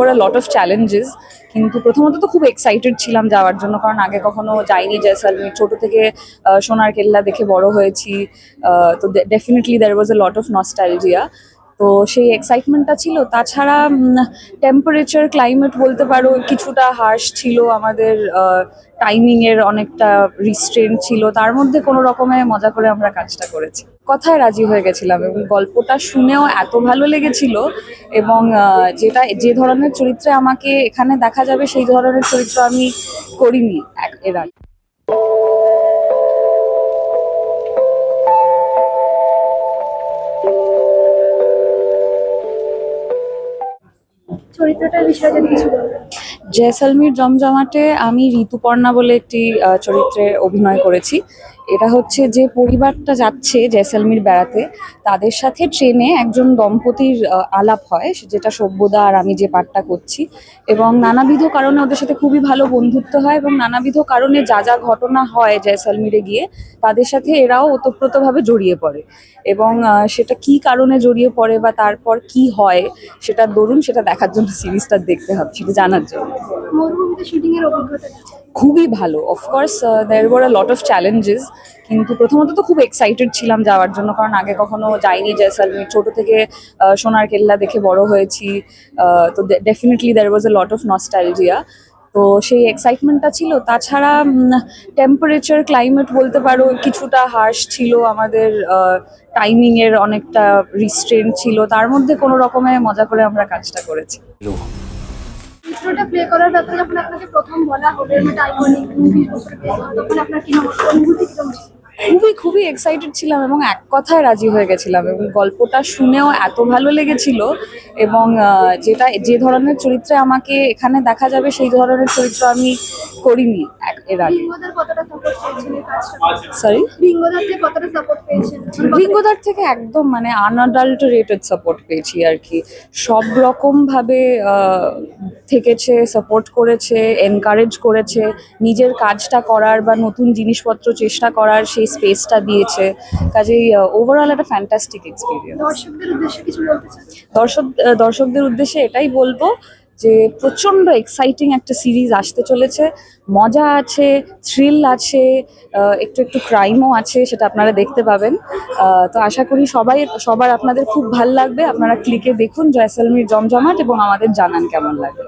Or lot of challenges কিন্তু প্রথমত তো খুব এক্সাইটেড ছিলাম যাওয়ার জন্য, কারণ আগে কখনো যাইনি জয়সালমীর। ছোট থেকে সোনার কেল্লা দেখে বড় হয়েছি তো definitely there was a lot of nostalgia তো সেই এক্সাইটমেন্টটা ছিল। তাছাড়া টেম্পারেচার ক্লাইমেট বলতে পারো, কিছুটা হার্শ ছিল। আমাদের টাইমিং এর অনেকটা রিস্ট্রেন্ট ছিল। তার মধ্যে কোনো রকমে মজা করে আমরা কাজটা করেছি। কথায় রাজি হয়ে গেছিলাম এবং গল্পটা শুনেও এত ভালো লেগেছিল এবং যেটা, যে ধরনের চরিত্রে আমাকে এখানে দেখা যাবে, সেই ধরনের চরিত্র আমি করিনি এর আগে। চরিত্রটার বিষয়ে যদি কিছু জয়সালমীর জমজমাটে আমি ঋতুপর্ণা বলে একটি চরিত্রে অভিনয় করেছি। এটা হচ্ছে যে পরিবারটা যাচ্ছে জয়সালমির বেড়াতে, তাদের সাথে ট্রেনে একজন দম্পতির আলাপ হয়, যেটা সভ্যদা আর আমি যে পাঠটা করছি। এবং নানাবিধ কারণে ওদের সাথে খুবই ভালো বন্ধুত্ব হয় এবং নানাবিধ কারণে যা যা ঘটনা হয় জয়সালমিরে গিয়ে, তাদের সাথে এরাও ওতপ্রোতভাবে জড়িয়ে পড়ে। এবং সেটা কি কারণে জড়িয়ে পড়ে বা তারপর কি হয়, সেটা দরুন সেটা দেখার জন্য সিরিজটা দেখতে হবে, সেটা জানার জন্য। মরুভূমিতে শুটিং এর অভিজ্ঞতা? খুবই ভালো। Of course there were a lot of challenges কিন্তু প্রথমত তো খুব এক্সাইটেড ছিলাম যাওয়ার জন্য কারণ আগে কখনো যাইনি জয়সালমীর। ছোট থেকে সোনার কেল্লা দেখে বড় হয়েছি আহ, তো definitely there was a lot of nostalgia তো সেই এক্সাইটমেন্টটা ছিল। তাছাড়া টেম্পারেচার ক্লাইমেট বলতে পারো কিছুটা হার্শ ছিল। আমাদের টাইমিংয়ের অনেকটা রিস্ট্রেন্ট ছিল। তার মধ্যে কোনো রকমে মজা করে আমরা কাজটা করেছি। চরিত্রটা প্লে করার ব্যাপারে যখন আপনাকে প্রথম বলা হবে মধ্যে আইকনিক মুভি তখন আপনার কি অনুভূতি কীরকম এক্সাইটেড ছিলাম এবং এক কথায় রাজি হয়ে গেছিলাম এবং গল্পটা শুনেও এত ভালো লেগেছিল এবং যেটা যে ধরনের চরিত্রে আমাকে এখানে দেখা যাবে সেই ধরনের চরিত্র আমি করিনি এর আগে। সরি রিঙ্গোদার থেকে একদম মানে আনঅ্যাডাল্টারেটেড সাপোর্ট পেয়েছি আর কি। সব রকম ভাবে আহ, থেকেছে সাপোর্ট করেছে এনকারেজ করেছে। নিজের কাজটা করার বা নতুন জিনিসপত্র চেষ্টা করার সেই স্পেসটা দিয়েছে। কাজেই ওভারঅল একটা ফ্যান্টাস্টিক এক্সপিরিয়েন্স দর্শকদের উদ্দেশ্যে কিছু বলতে চান? দর্শক দর্শকদের উদ্দেশ্যে এটাই বলব যে প্রচণ্ড এক্সাইটিং একটা সিরিজ আসতে চলেছে। মজা আছে থ্রিল আছে একটু একটু ক্রাইমও আছে সেটা আপনারা দেখতে পাবেন। আহ, তো আশা করি সবাই সবার আপনাদের খুব ভালো লাগবে। আপনারা ক্লিকে দেখুন জয়সালমীর জমজমাট এবং আমাদের জানান কেমন লাগে।